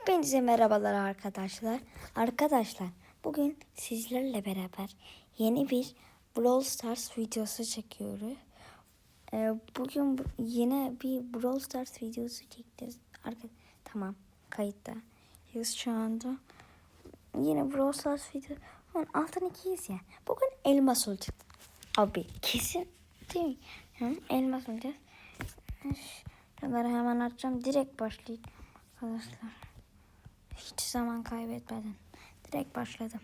Hepinize merhabalar arkadaşlar. Arkadaşlar bugün sizlerle beraber yeni bir Brawl Stars videosu çekiyoruz. Ee, bugün bu- yine bir Brawl Stars videosu çekeceğiz. Arka tamam kayıtta. Biz şu anda yine Brawl Stars video. Onun altın ikiyiz ya. Bugün elmas olacak. Abi kesin değil mi? Hı, elmas olacağız. Şunları hemen açacağım. Direkt başlayayım arkadaşlar. Hiç zaman kaybetmeden. Direkt başladım.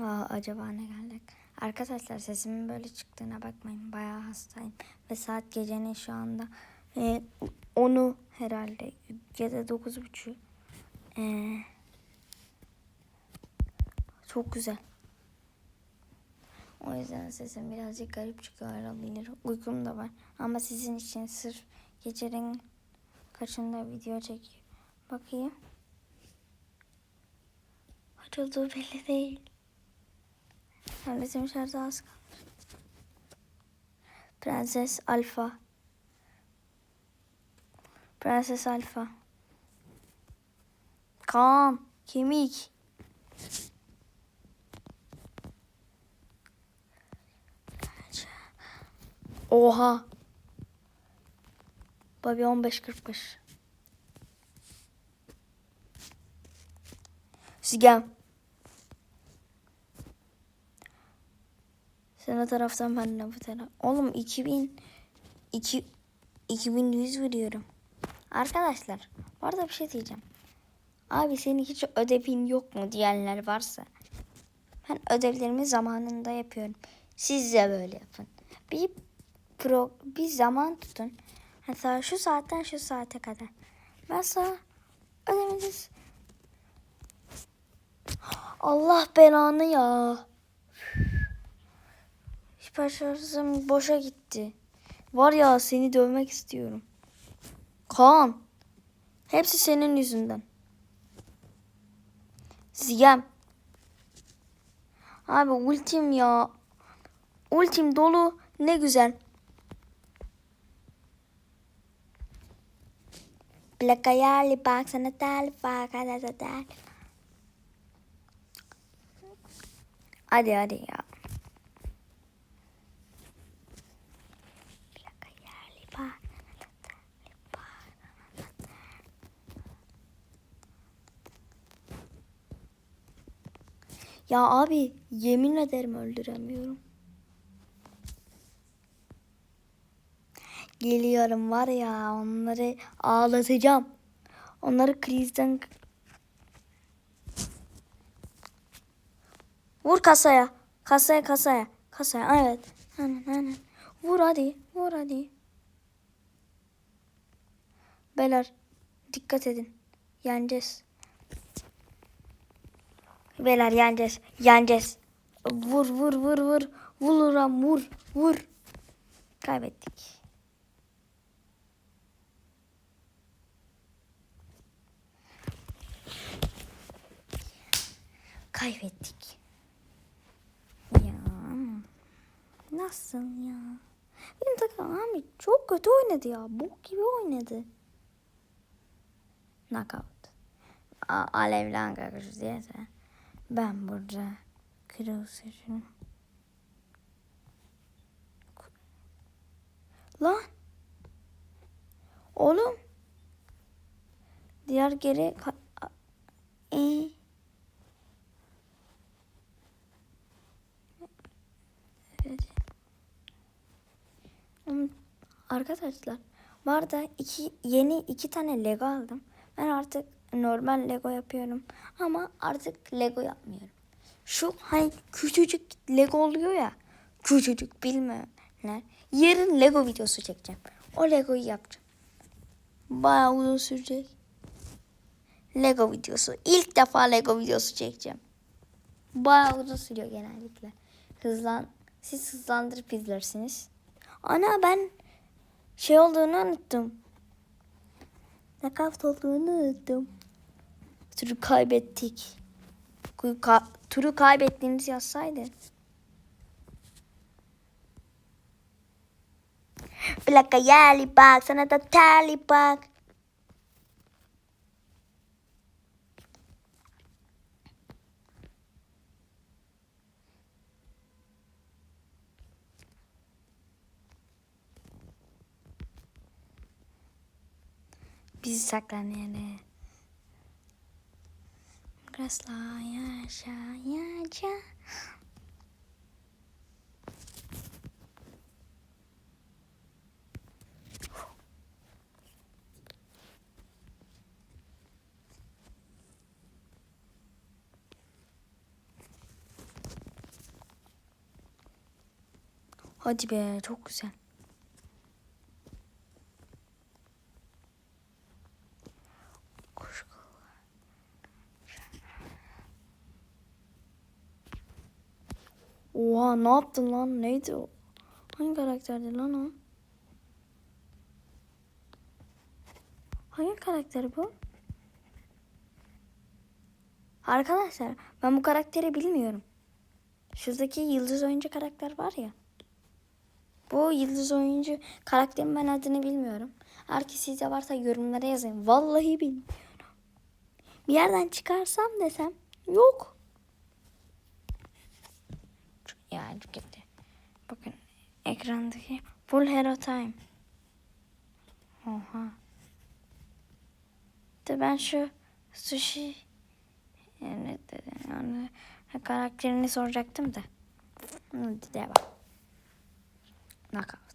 Aa, acaba ne geldik? Arkadaşlar sesimin böyle çıktığına bakmayın. Bayağı hastayım. Ve saat gecenin şu anda e, 10'u herhalde. Ya da 9.30. Ee, çok güzel. O yüzden sesim birazcık garip çıkıyor olabilir. Uykum da var. Ama sizin için sırf gecenin kaçında video çekiyor. Bakayım. Kaç olduğu belli değil. Tabletim şarjı az kalmış. Prenses Alfa. Prenses Alfa. Kaan. Kemik. Oha. Babi 15.45. Sigem. Sen o taraftan ben de bu taraf. Oğlum 2000 2 2100 veriyorum. Arkadaşlar, bu arada bir şey diyeceğim. Abi senin hiç ödevin yok mu diyenler varsa. Ben ödevlerimi zamanında yapıyorum. Siz de böyle yapın. Bir pro, bir zaman tutun. Mesela şu saatten şu saate kadar. Mesela ödemeniz Allah belanı ya. Şarjım boşa gitti. Var ya seni dövmek istiyorum. Kaan. Hepsi senin yüzünden. Ziyem. Abi ultim ya. Ultim dolu. Ne güzel. Plakaya bak sana tel bak hadi hadi hadi. Hadi hadi ya. Plakaya bak. Ya abi yemin ederim öldüremiyorum. Geliyorum var ya onları ağlatacağım. Onları krizden... Vur kasaya. Kasaya kasaya. Kasaya evet. Aynen aynen. Vur hadi. Vur hadi. Beyler dikkat edin. Yeneceğiz. Beyler yeneceğiz. Yeneceğiz. Vur vur vur vur. Vur vur vur. Kaybettik. Kaybettik. Ya nasıl ya? Benim takım abi çok kötü oynadı ya. Bok gibi oynadı. Knockout. A- Alevli arkadaşız diyese. Ben burada kırıl seçim. Lan. Oğlum. Diğer geri ka- a- e. Evet. Hmm, Arkadaşlar bu arada iki, yeni iki tane Lego aldım. Ben artık normal Lego yapıyorum. Ama artık Lego yapmıyorum. Şu hani küçücük Lego oluyor ya. Küçücük bilmeyenler. Yarın Lego videosu çekeceğim. O Lego'yu yapacağım. Bayağı uzun sürecek. Lego videosu. İlk defa Lego videosu çekeceğim. Bayağı uzun sürüyor genellikle. Hızlan siz hızlandırıp izlersiniz. Ana ben şey olduğunu unuttum. Nakavt olduğunu unuttum. Turu kaybettik. Ka- turu kaybettiğimiz yazsaydı. Plaka yerli bak sana da terli bak. Bizi saklanayalım. Asla yaşayacağım. Hadi be çok güzel. Ne yaptın lan? Neydi o? Hangi karakterdi lan o? Hangi karakter bu? Arkadaşlar ben bu karakteri bilmiyorum. Şuradaki yıldız oyuncu karakter var ya. Bu yıldız oyuncu karakterin ben adını bilmiyorum. Ki sizde varsa yorumlara yazın. Vallahi bilmiyorum. Bir yerden çıkarsam desem yok. Yani gitti. Bakın ekrandaki full hero time. Oha. De ben şu sushi yani, yani karakterini soracaktım da. Hadi devam. Knockout.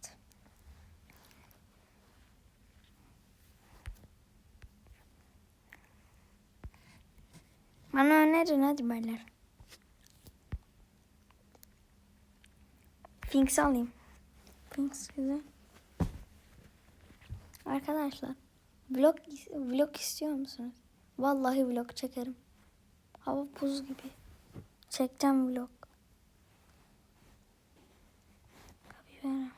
Bana önerin hadi beyler. Finks alayım. Finks güzel. Arkadaşlar vlog vlog istiyor musunuz? Vallahi vlog çekerim. Hava buz gibi. Çekeceğim vlog. Kapibara.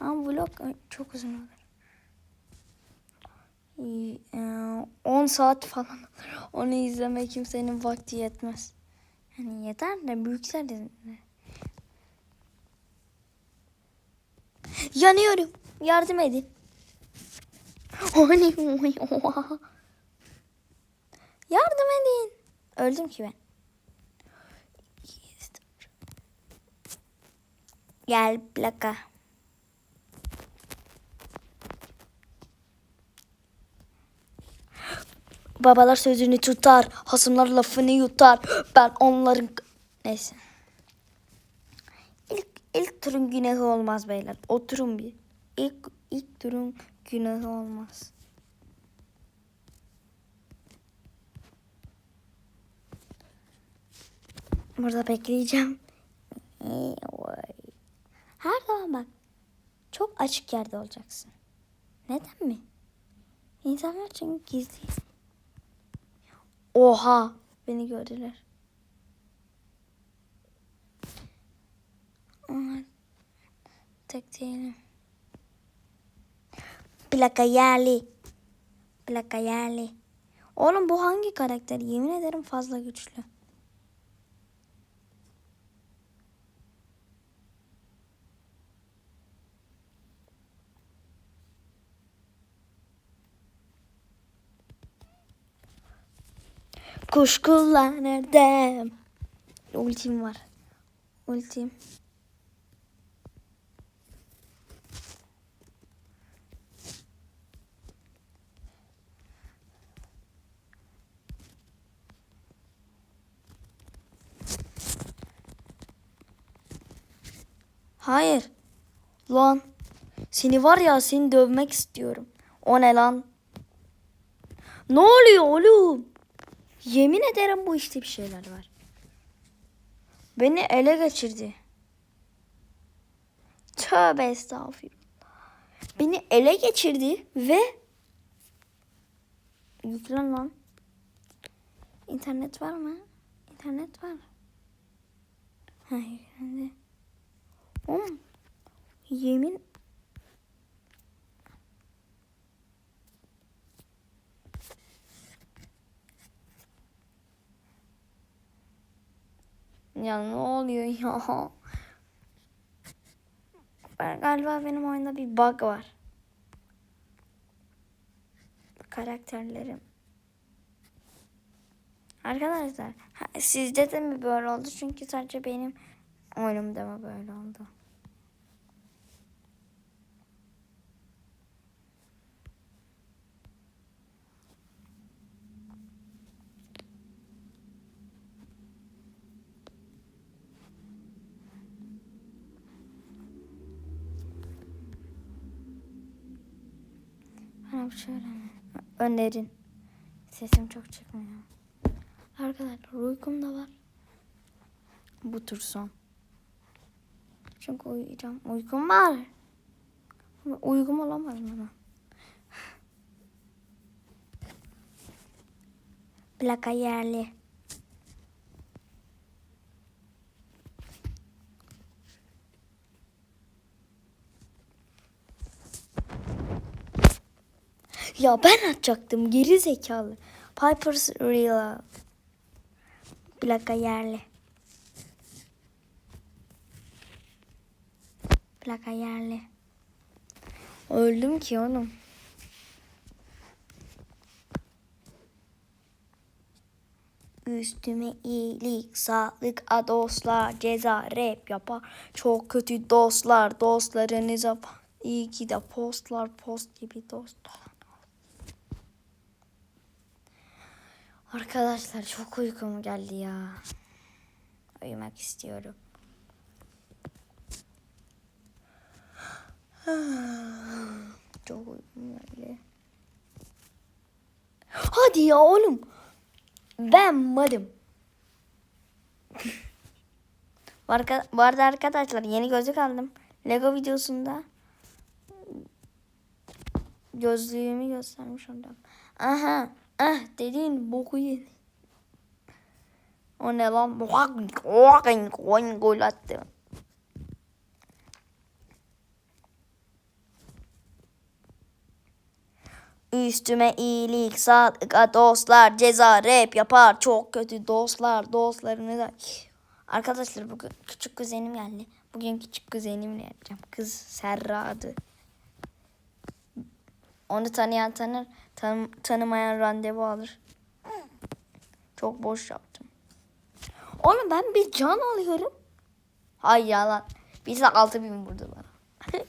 Ama vlog çok uzun olur. 10 saat falan olur. Onu izlemeye kimsenin vakti yetmez. Yani yeter de büyükler izler. Yanıyorum. Yardım edin. Yardım edin. Öldüm ki ben. Gel plaka. Babalar sözünü tutar, hasımlar lafını yutar. Ben onların... Neyse. İlk, turun günahı olmaz beyler. Oturun bir. İlk, ilk turun günahı olmaz. Burada bekleyeceğim. Her zaman bak. Çok açık yerde olacaksın. Neden mi? İnsanlar çünkü gizli. Oha. Beni gördüler. Ama tek değilim. Plaka yerli. Oğlum bu hangi karakter? Yemin ederim fazla güçlü. Kuş kullanırdım. Ultim var. Ultim. Hayır. Lan. Seni var ya seni dövmek istiyorum. O ne lan? Ne oluyor oğlum? Yemin ederim bu işte bir şeyler var. Beni ele geçirdi. Tövbe estağfurullah. Beni ele geçirdi ve yüklen lan. İnternet var mı? İnternet var. Ha yüklendi. Oğlum yemin Ya ne oluyor ya? Ben, galiba benim oyunda bir bug var. Karakterlerim. Arkadaşlar sizde de mi böyle oldu? Çünkü sadece benim oyunumda mı böyle oldu? Şöyle mi? Önerin. Sesim çok çıkmıyor. Arkadaşlar uykum da var. Bu tur son. Çünkü uyuyacağım. Uykum var. Uykum olamaz mı? Plaka yerli. Ya ben açacaktım geri zekalı. Piper's Real. Plaka yerli. Plaka yerli. Öldüm ki oğlum. Üstüme iyilik, sağlık, a dostlar, ceza, rap yapar. Çok kötü dostlar, dostlarınıza iyi ki de postlar, post gibi dostlar. Arkadaşlar çok uykum geldi ya. Uyumak istiyorum. Çok uykum geldi. Hadi ya oğlum. Ben madım. Bu arada arkadaşlar yeni gözlük aldım. Lego videosunda gözlüğümü göstermiş oldum. Aha. Ah dediğin boku yedi. O ne lan? Gol attı. Üstüme iyilik, sağlık, a dostlar, ceza, rap yapar. Çok kötü dostlar, dostlarını da... Arkadaşlar bugün küçük kuzenim geldi. Bugün küçük kuzenimle yapacağım. Kız Serra adı. Onu tanıyan tanır, tanı- tanımayan randevu alır. Çok boş yaptım. Oğlum ben bir can alıyorum. Hay yalan. Bir de altı bin vurdu bana.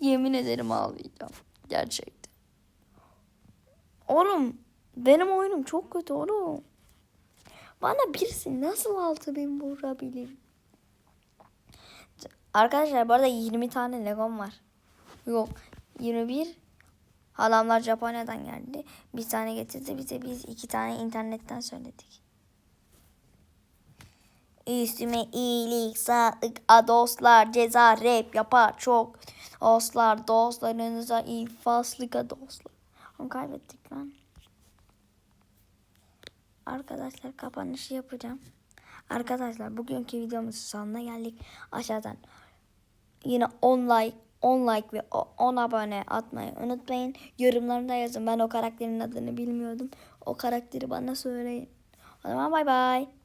Yemin ederim ağlayacağım. Gerçekten. Oğlum benim oyunum çok kötü oğlum. Bana birisi nasıl altı bin vurabilir? Arkadaşlar bu arada 20 tane Legom var. Yok 21 Halamlar Japonya'dan geldi. Bir tane getirdi bize biz iki tane internetten söyledik. Üstüme iyilik, sağlık, dostlar, ceza, rap yapar çok. Dostlar, dostlarınıza iyi faslık a dostlar. Onu kaybettik lan. Arkadaşlar kapanışı yapacağım. Arkadaşlar bugünkü videomuzun sonuna geldik. Aşağıdan yine 10 like 10 like ve 10 abone atmayı unutmayın. Yorumlarında yazın. Ben o karakterin adını bilmiyordum. O karakteri bana söyleyin. O zaman bay bay.